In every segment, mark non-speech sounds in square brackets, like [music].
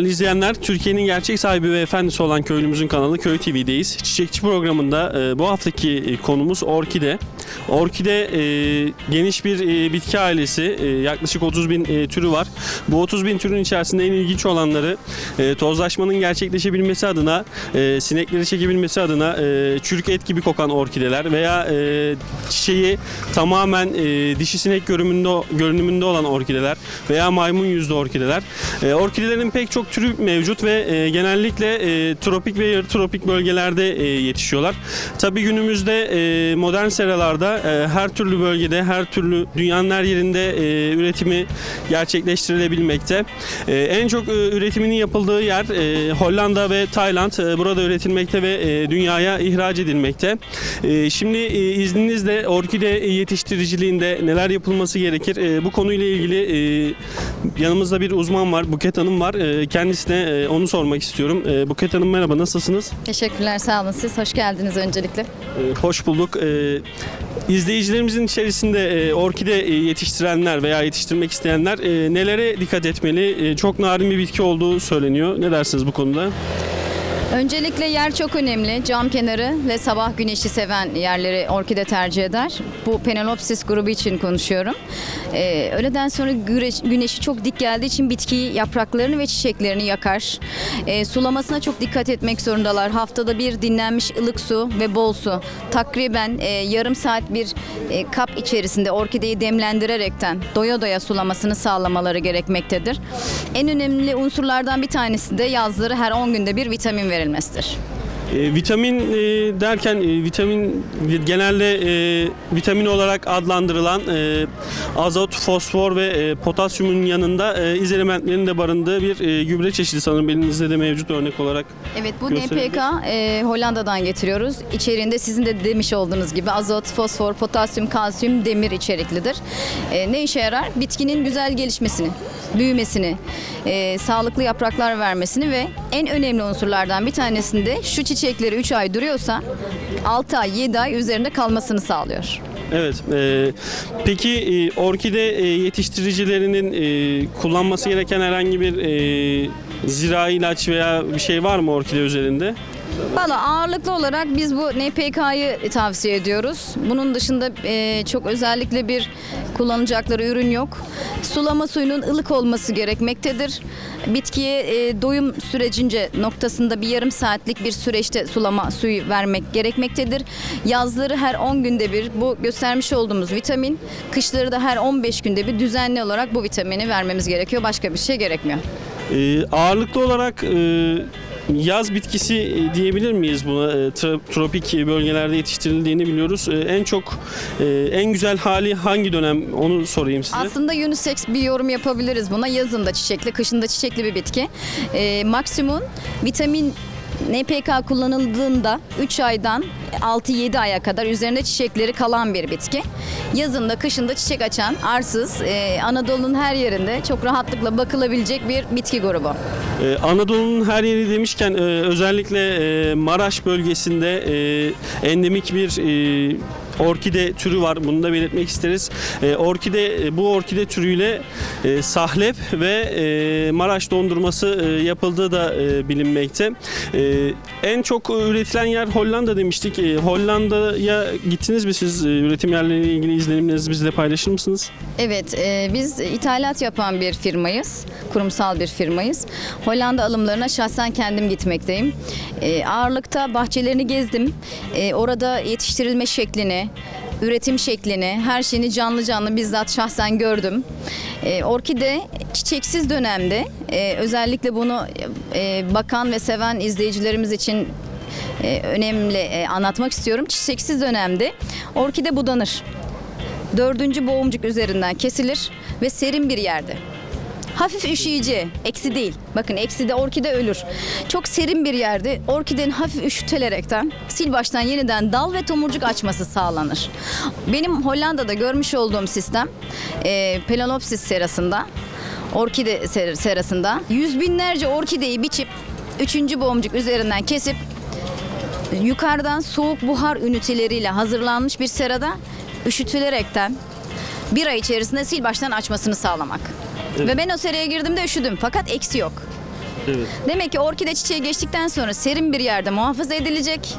Değerli izleyenler, Türkiye'nin gerçek sahibi ve efendisi olan köylümüzün kanalı Köy TV'deyiz. Çiçekçi programında e, bu haftaki e, konumuz orkide. Orkide e, geniş bir e, bitki ailesi, e, yaklaşık 30 bin e, türü var. Bu 30 bin türün içerisinde en ilginç olanları e, tozlaşmanın gerçekleşebilmesi adına, e, sinekleri çekebilmesi adına e, çürük et gibi kokan orkideler veya e, çiçeği tamamen e, dişi sinek görünümünde, görünümünde olan orkideler veya maymun yüzlü orkideler. E, orkidelerin pek çok türü mevcut ve e, genellikle e, tropik ve yarı tropik bölgelerde e, yetişiyorlar. Tabii günümüzde e, modern seralarda e, her türlü bölgede, her türlü dünyanın her yerinde e, üretimi gerçekleştirilebilmekte. E, en çok e, üretiminin yapıldığı yer e, Hollanda ve Tayland. E, burada üretilmekte ve e, dünyaya ihraç edilmekte. E, şimdi e, izninizle orkide yetiştiriciliğinde neler yapılması gerekir? E, bu konuyla ilgili e, yanımızda bir uzman var, Buket Hanım var. E, kendisine e, onu sormak istiyorum. E, Buket Hanım merhaba, nasılsınız? Teşekkürler, sağ olun. Siz hoş geldiniz öncelikle. E, hoş bulduk. E, izleyicilerimizin içerisinde e, orkide e, yetiştirenler veya yetiştirmek isteyenler e, nelere dikkat etmeli? E, çok narin bir bitki olduğu söyleniyor. Ne dersiniz bu konuda? Öncelikle yer çok önemli. Cam kenarı ve sabah güneşi seven yerleri orkide tercih eder. Bu Penelopsis grubu için konuşuyorum. Ee, öğleden sonra güneş, güneşi çok dik geldiği için bitkiyi, yapraklarını ve çiçeklerini yakar. Ee, sulamasına çok dikkat etmek zorundalar. Haftada bir dinlenmiş ılık su ve bol su. Takriben e, yarım saat bir e, kap içerisinde orkideyi demlendirerekten doya doya sulamasını sağlamaları gerekmektedir. En önemli unsurlardan bir tanesi de yazları her 10 günde bir vitamin verilmesidir. E, vitamin e, derken e, vitamin genelde e, vitamin olarak adlandırılan e, azot, fosfor ve e, potasyumun yanında e, iz elementlerinin de barındığı bir e, gübre çeşidi sanırım elinizde de mevcut örnek olarak. Evet bu NPK e, Hollanda'dan getiriyoruz. İçeriğinde sizin de demiş olduğunuz gibi azot, fosfor, potasyum, kalsiyum, demir içeriklidir. E, ne işe yarar? Bitkinin güzel gelişmesini, büyümesini, e, sağlıklı yapraklar vermesini ve en önemli unsurlardan bir tanesinde şu çiçekleri 3 ay duruyorsa 6 ay 7 ay üzerinde kalmasını sağlıyor. Evet. e, peki e, orkide e, yetiştiricilerinin e, kullanması gereken herhangi bir e, zirai ilaç veya bir şey var mı orkide üzerinde? Valla ağırlıklı olarak biz bu NPK'yı tavsiye ediyoruz. Bunun dışında e, çok özellikle bir kullanacakları ürün yok. Sulama suyunun ılık olması gerekmektedir. Bitkiye e, doyum sürecince noktasında bir yarım saatlik bir süreçte sulama suyu vermek gerekmektedir. Yazları her 10 günde bir bu göstermiş olduğumuz vitamin, kışları da her 15 günde bir düzenli olarak bu vitamini vermemiz gerekiyor. Başka bir şey gerekmiyor. E, ağırlıklı olarak e, yaz bitkisi e, diyebilir miyiz buna? E, tropik bölgelerde yetiştirildiğini biliyoruz. E, en çok e, en güzel hali hangi dönem onu sorayım size. Aslında unisex bir yorum yapabiliriz buna. Yazında çiçekli, kışında çiçekli bir bitki. Ee, maksimum vitamin NPK kullanıldığında 3 aydan 6-7 aya kadar üzerinde çiçekleri kalan bir bitki. Yazında, kışında çiçek açan, arsız, e, Anadolu'nun her yerinde çok rahatlıkla bakılabilecek bir bitki grubu. Ee, Anadolu'nun her yeri demişken e, özellikle e, Maraş bölgesinde e, endemik bir e, orkide türü var. Bunu da belirtmek isteriz. E, orkide e, bu orkide türüyle e, sahlep ve e, Maraş dondurması e, yapıldığı da e, bilinmekte. E, en çok üretilen yer Hollanda demiştik. E, Hollanda'ya gittiniz mi siz? E, üretim yerleriyle ilgili izlenimlerinizi bizle paylaşır mısınız? Evet, e, biz ithalat yapan bir firmayız. Kurumsal bir firmayız. Hollanda alımlarına şahsen kendim gitmekteyim. E, ağırlıkta bahçelerini gezdim. E, orada yetiştirilme şeklini, üretim şeklini, her şeyini canlı canlı bizzat şahsen gördüm. E, orkide çiçeksiz dönemde e, özellikle bunu e, bakan ve seven izleyicilerimiz için e, önemli e, anlatmak istiyorum. Çiçeksiz dönemde orkide budanır dördüncü boğumcuk üzerinden kesilir ve serin bir yerde. Hafif üşüyücü, eksi değil. Bakın eksi de orkide ölür. Çok serin bir yerde orkidenin hafif üşütülerekten sil baştan yeniden dal ve tomurcuk açması sağlanır. Benim Hollanda'da görmüş olduğum sistem e, Pelanopsis serasında, orkide ser- serasında yüz binlerce orkideyi biçip üçüncü boğumcuk üzerinden kesip yukarıdan soğuk buhar üniteleriyle hazırlanmış bir serada üşütülerekten bir ay içerisinde sil baştan açmasını sağlamak. Ve ben o seraya girdiğimde üşüdüm fakat eksi yok. Evet. Demek ki orkide çiçeği geçtikten sonra serin bir yerde muhafaza edilecek.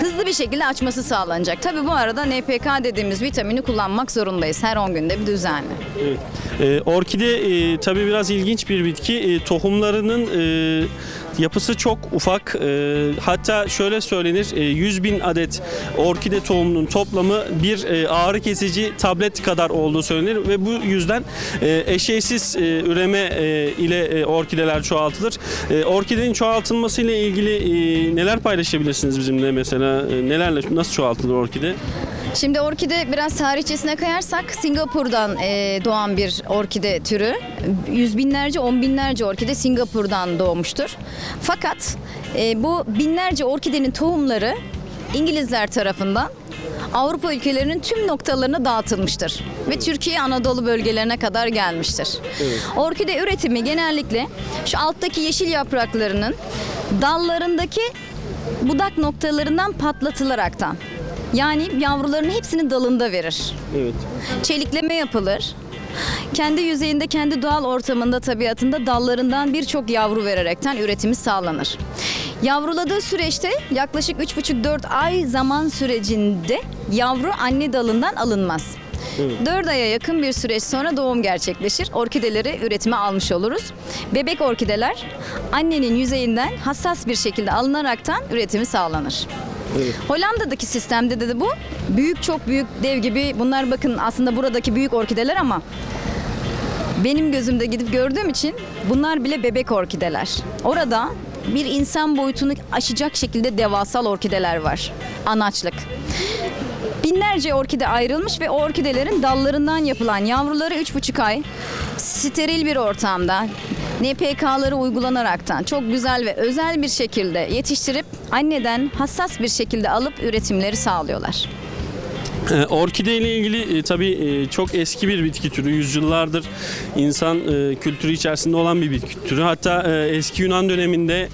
Hızlı bir şekilde açması sağlanacak. Tabii bu arada NPK dediğimiz vitamini kullanmak zorundayız her 10 günde bir düzenli. Evet. Ee, orkide e, tabii biraz ilginç bir bitki. E, tohumlarının e, yapısı çok ufak. E, hatta şöyle söylenir, e, 100 bin adet orkide tohumunun toplamı bir e, ağrı kesici tablet kadar olduğu söylenir ve bu yüzden e, eşeğsiz e, üreme e, ile e, orkideler çoğaltılır. E, orkidenin çoğaltılması ile ilgili e, neler paylaşabilirsiniz bizimle mesela? E, nelerle nasıl çoğaltılır orkide? Şimdi orkide biraz tarihçesine kayarsak Singapur'dan e, doğan bir orkide türü. Yüz binlerce, on binlerce orkide Singapur'dan doğmuştur. Fakat e, bu binlerce orkidenin tohumları İngilizler tarafından Avrupa ülkelerinin tüm noktalarına dağıtılmıştır ve Türkiye Anadolu bölgelerine kadar gelmiştir. Orkide üretimi genellikle şu alttaki yeşil yapraklarının dallarındaki budak noktalarından patlatılaraktan yani yavruların hepsini dalında verir. Evet. Çelikleme yapılır. Kendi yüzeyinde, kendi doğal ortamında, tabiatında dallarından birçok yavru vererekten üretimi sağlanır. Yavruladığı süreçte yaklaşık 3,5-4 ay zaman sürecinde yavru anne dalından alınmaz. 4 aya yakın bir süreç sonra doğum gerçekleşir. Orkideleri üretime almış oluruz. Bebek orkideler annenin yüzeyinden hassas bir şekilde alınaraktan üretimi sağlanır. Hollanda'daki sistemde de, de bu büyük çok büyük dev gibi bunlar bakın aslında buradaki büyük orkideler ama benim gözümde gidip gördüğüm için bunlar bile bebek orkideler. Orada bir insan boyutunu aşacak şekilde devasal orkideler var. Anaçlık. Binlerce orkide ayrılmış ve o orkidelerin dallarından yapılan yavruları 3,5 ay steril bir ortamda NPK'ları uygulanaraktan çok güzel ve özel bir şekilde yetiştirip anneden hassas bir şekilde alıp üretimleri sağlıyorlar. Ee, Orkide ile ilgili e, tabii e, çok eski bir bitki türü. Yüzyıllardır insan e, kültürü içerisinde olan bir bitki türü. Hatta eski Yunan döneminde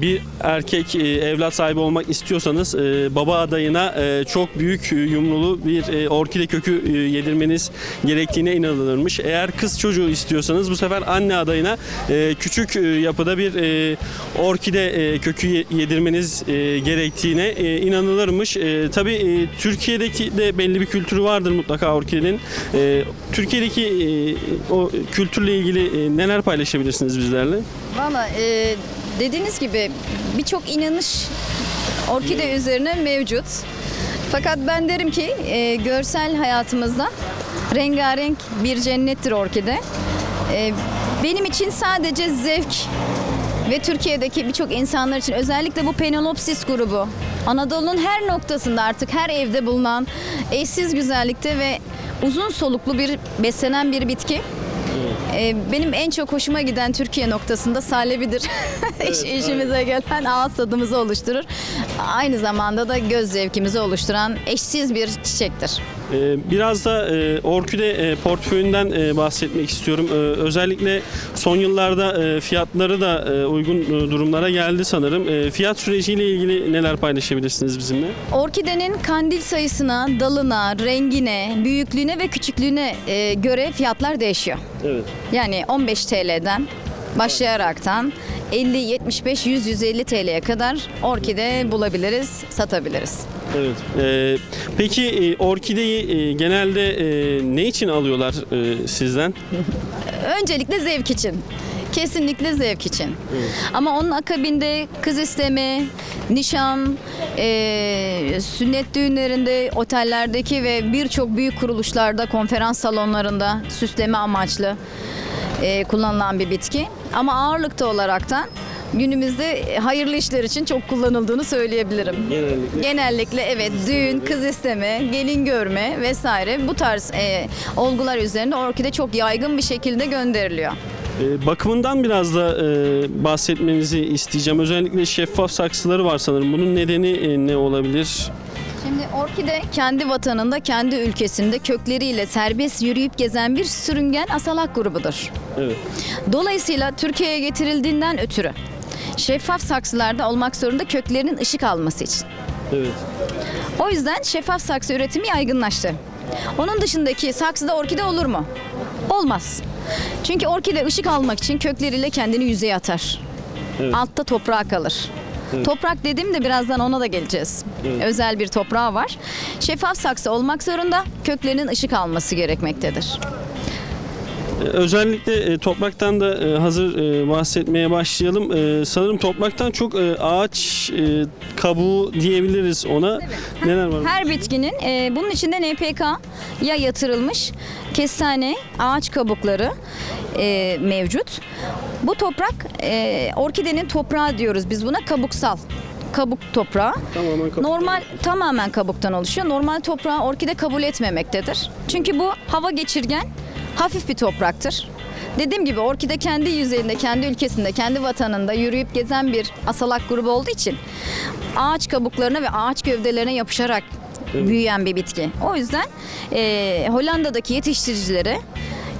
bir erkek evlat sahibi olmak istiyorsanız baba adayına çok büyük yumrulu bir orkide kökü yedirmeniz gerektiğine inanılırmış. Eğer kız çocuğu istiyorsanız bu sefer anne adayına küçük yapıda bir orkide kökü ye- yedirmeniz gerektiğine inanılırmış. Tabii Türkiye'deki de belli bir kültürü vardır mutlaka orkidenin. E, Türkiye'deki e, o kültürle ilgili e, neler paylaşabilirsiniz bizlerle? Valla e, dediğiniz gibi birçok inanış orkide üzerine mevcut. Fakat ben derim ki e, görsel hayatımızda rengarenk bir cennettir orkide. E, benim için sadece zevk ve Türkiye'deki birçok insanlar için özellikle bu Penelopsis grubu Anadolu'nun her noktasında artık her evde bulunan eşsiz güzellikte ve uzun soluklu bir beslenen bir bitki. Ee, benim en çok hoşuma giden Türkiye noktasında sallebidir. [laughs] İş, işimize gelen ağız tadımızı oluşturur. Aynı zamanda da göz zevkimizi oluşturan eşsiz bir çiçektir. E, biraz da e, orkide e, portföyünden e, bahsetmek istiyorum. E, özellikle son yıllarda fiyatları da uygun durumlara geldi sanırım. Fiyat süreciyle ilgili neler paylaşabilirsiniz bizimle? Orkidenin kandil sayısına, dalına, rengine, büyüklüğüne ve küçüklüğüne göre fiyatlar değişiyor. Evet. Yani 15 TL'den başlayaraktan 50, 75, 100, 150 TL'ye kadar orkide bulabiliriz, satabiliriz. Evet. Ee, peki e, orkideyi e, genelde e, ne için alıyorlar e, sizden? [laughs] Öncelikle zevk için. Kesinlikle zevk için. Ama onun akabinde kız isteme, nişan, eee, sünnet düğünlerinde, otellerdeki ve birçok büyük kuruluşlarda, konferans salonlarında süsleme amaçlı eee, kullanılan bir bitki. Ama ağırlıkta olaraktan günümüzde hayırlı işler için çok kullanıldığını söyleyebilirim. Genellikle. Genellikle evet düğün, kız isteme, gelin görme vesaire bu tarz e, olgular üzerinde orkide çok yaygın bir şekilde gönderiliyor. E, bakımından biraz da e, bahsetmenizi isteyeceğim. Özellikle şeffaf saksıları var sanırım. Bunun nedeni e, ne olabilir? Şimdi orkide kendi vatanında, kendi ülkesinde kökleriyle serbest yürüyüp gezen bir sürüngen asalak grubudur. Evet. Dolayısıyla Türkiye'ye getirildiğinden ötürü şeffaf saksılarda olmak zorunda köklerinin ışık alması için. Evet. O yüzden şeffaf saksı üretimi yaygınlaştı. Onun dışındaki saksıda orkide olur mu? Olmaz. Çünkü orkide ışık almak için kökleriyle kendini yüzeye atar. Evet. Altta toprağa kalır. Toprak dediğimde birazdan ona da geleceğiz. Özel bir toprağı var. Şeffaf saksı olmak zorunda. Köklerinin ışık alması gerekmektedir. E, Özellikle e, topraktan da e, hazır bahsetmeye başlayalım. Sanırım topraktan çok ağaç kabuğu diyebiliriz ona. Neler var? Her bitkinin bunun içinde NPK ya yatırılmış kestane, ağaç kabukları mevcut. Bu toprak e, orkidenin toprağı diyoruz biz buna kabuksal. Kabuk toprağı. Tamamen kabuk. Normal tamamen kabuktan oluşuyor. Normal toprağı orkide kabul etmemektedir. Çünkü bu hava geçirgen, hafif bir topraktır. Dediğim gibi orkide kendi yüzeyinde, kendi ülkesinde, kendi vatanında yürüyüp gezen bir asalak grubu olduğu için ağaç kabuklarına ve ağaç gövdelerine yapışarak büyüyen bir bitki. O yüzden e, Hollanda'daki yetiştiricilere,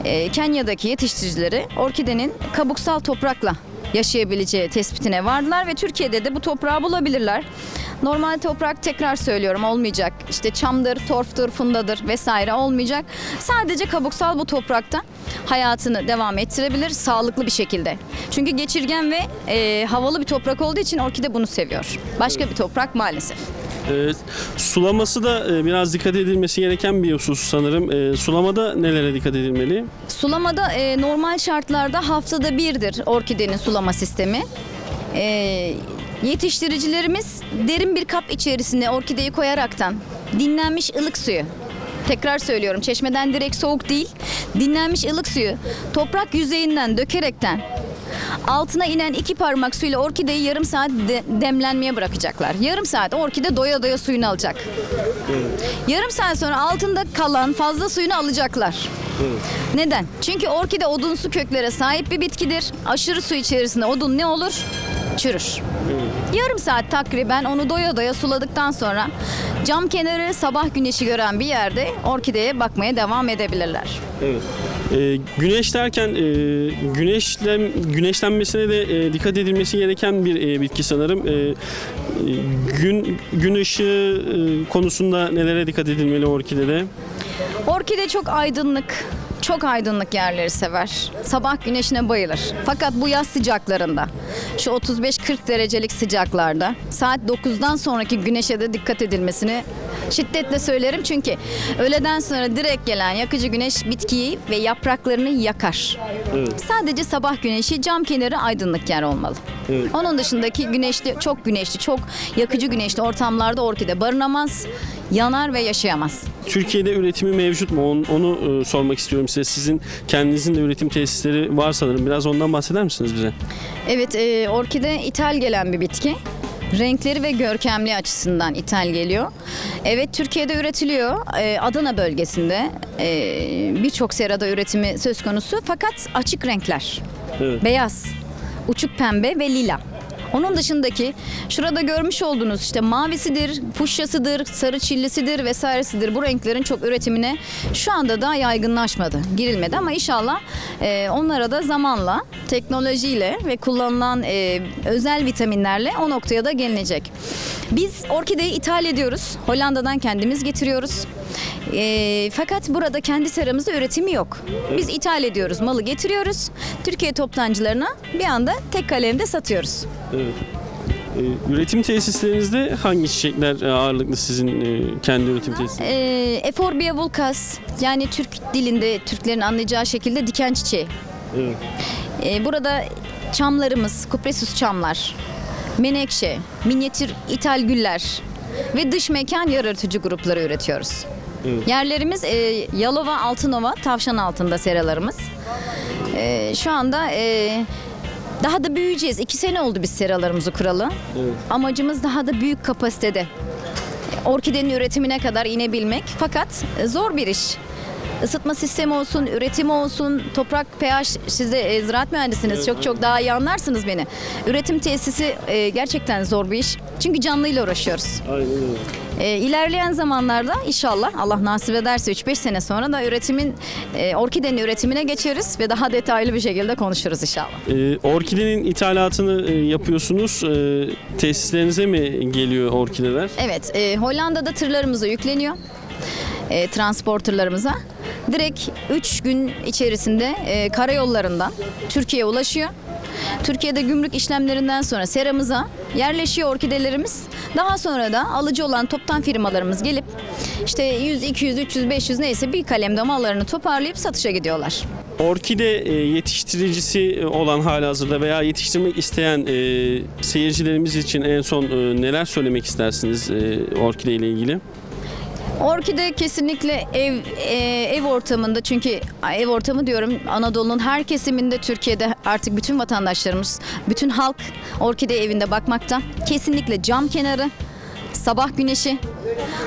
e, Kenya'daki yetiştiricileri orkidenin kabuksal toprakla yaşayabileceği tespitine vardılar ve Türkiye'de de bu toprağı bulabilirler. Normal toprak tekrar söylüyorum olmayacak. İşte çamdır, torftur, fundadır vesaire olmayacak. Sadece kabuksal bu toprakta hayatını devam ettirebilir sağlıklı bir şekilde. Çünkü geçirgen ve e, havalı bir toprak olduğu için orkide bunu seviyor. Başka bir toprak maalesef. E, Sulaması da e, biraz dikkat edilmesi gereken bir husus sanırım. E, Sulamada nelere dikkat edilmeli? Sulamada e, normal şartlarda haftada birdir orkidenin sulama sistemi. E, yetiştiricilerimiz derin bir kap içerisine orkideyi koyaraktan dinlenmiş ılık suyu Tekrar söylüyorum çeşmeden direkt soğuk değil dinlenmiş ılık suyu toprak yüzeyinden dökerekten altına inen iki parmak suyla orkideyi yarım saat de- demlenmeye bırakacaklar. Yarım saat orkide doya doya suyunu alacak. Yarım saat sonra altında kalan fazla suyunu alacaklar. Neden? Çünkü orkide odunsu köklere sahip bir bitkidir. Aşırı su içerisinde odun ne olur? Çürür. Yarım saat takriben onu doya doya suladıktan sonra cam kenarı sabah güneşi gören bir yerde orkideye bakmaya devam edebilirler. Evet. E, güneş derken e, güneşlen güneşlenmesine de e, dikkat edilmesi gereken bir e, bitki sanırım. E, e, gün gün ışığı e, konusunda nelere dikkat edilmeli orkidede? Orkide çok aydınlık, çok aydınlık yerleri sever. Sabah güneşine bayılır. Fakat bu yaz sıcaklarında, şu 35-40 derecelik sıcaklarda saat 9'dan sonraki güneşe de dikkat edilmesini şiddetle söylerim. Çünkü öğleden sonra direkt gelen yakıcı güneş bitkiyi ve yapraklarını yakar. Evet. Sadece sabah güneşi cam kenarı aydınlık yer olmalı. Evet. Onun dışındaki güneşli, çok güneşli, çok yakıcı güneşli ortamlarda orkide barınamaz, yanar ve yaşayamaz. Türkiye'de üretimi mevcut mu? Onu, onu e, sormak istiyorum size. Sizin kendinizin de üretim tesisleri var sanırım. Biraz ondan bahseder misiniz bize? Evet, e, orkide ithal gelen bir bitki. Renkleri ve görkemli açısından ithal geliyor. Evet Türkiye'de üretiliyor. E, Adana bölgesinde e, birçok serada üretimi söz konusu. Fakat açık renkler. Evet. Beyaz, uçuk pembe ve lila. Onun dışındaki şurada görmüş olduğunuz işte mavisidir, puşyasıdır, sarı çillisidir vesairesidir. Bu renklerin çok üretimine şu anda da yaygınlaşmadı, girilmedi ama inşallah e, onlara da zamanla, teknolojiyle ve kullanılan e, özel vitaminlerle o noktaya da gelinecek. Biz orkideyi ithal ediyoruz. Hollanda'dan kendimiz getiriyoruz. E, fakat burada kendi seramızda üretimi yok. Biz ithal ediyoruz, malı getiriyoruz. Türkiye toptancılarına bir anda tek kalemde satıyoruz. Evet. E, üretim tesislerinizde hangi çiçekler e, ağırlıklı sizin e, kendi üretim tesisleriniz? E, Eforbia vulcas yani Türk dilinde Türklerin anlayacağı şekilde diken çiçeği. Evet. E, burada çamlarımız, kupresus çamlar, menekşe, minyatür ithal güller ve dış mekan yaratıcı grupları üretiyoruz. Evet. Yerlerimiz e, Yalova, Altınova, Tavşan altında seralarımız. E, şu anda e, daha da büyüyeceğiz. İki sene oldu biz seralarımızı kuralı. Evet. Amacımız daha da büyük kapasitede orkidenin üretimine kadar inebilmek. Fakat e, zor bir iş. Isıtma sistemi olsun, üretimi olsun, toprak pH, siz de e, ziraat mühendisiniz, çok çok daha iyi anlarsınız beni. Üretim tesisi e, gerçekten zor bir iş. Çünkü canlıyla uğraşıyoruz. Aynen öyle. E, ilerleyen zamanlarda inşallah Allah nasip ederse 3-5 sene sonra da üretimin, e, orkidenin üretimine geçeriz ve daha detaylı bir şekilde konuşuruz inşallah. E, orkidenin ithalatını e, yapıyorsunuz. E, tesislerinize mi geliyor orkideler? Evet, e, Hollanda'da tırlarımıza yükleniyor. E, transporterlarımıza. Direkt 3 gün içerisinde e, karayollarından Türkiye'ye ulaşıyor. Türkiye'de gümrük işlemlerinden sonra seramıza yerleşiyor orkidelerimiz. Daha sonra da alıcı olan toptan firmalarımız gelip işte 100, 200, 300, 500 neyse bir kalemde mallarını toparlayıp satışa gidiyorlar. Orkide e, yetiştiricisi olan halihazırda veya yetiştirmek isteyen e, seyircilerimiz için en son e, neler söylemek istersiniz e, orkide ile ilgili? Orkide kesinlikle ev e, ev ortamında çünkü ev ortamı diyorum Anadolu'nun her kesiminde Türkiye'de artık bütün vatandaşlarımız, bütün halk orkide evinde bakmakta. Kesinlikle cam kenarı, sabah güneşi,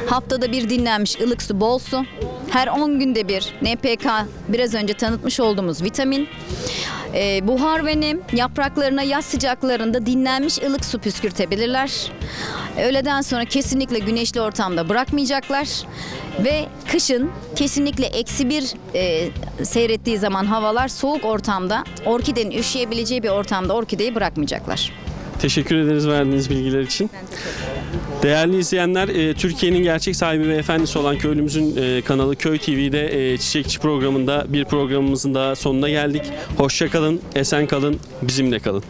haftada bir dinlenmiş ılık su, bol su, her 10 günde bir NPK biraz önce tanıtmış olduğumuz vitamin, e, buhar ve nem yapraklarına yaz sıcaklarında dinlenmiş ılık su püskürtebilirler. Öğleden sonra kesinlikle güneşli ortamda bırakmayacaklar ve kışın kesinlikle eksi bir e, seyrettiği zaman havalar soğuk ortamda orkidenin üşüyebileceği bir ortamda orkideyi bırakmayacaklar. Teşekkür ederiz verdiğiniz bilgiler için. Değerli izleyenler, e, Türkiye'nin gerçek sahibi ve efendisi olan köylümüzün e, kanalı Köy TV'de Çiçekçi programında bir programımızın daha sonuna geldik. Hoşça kalın, esen kalın, bizimle kalın.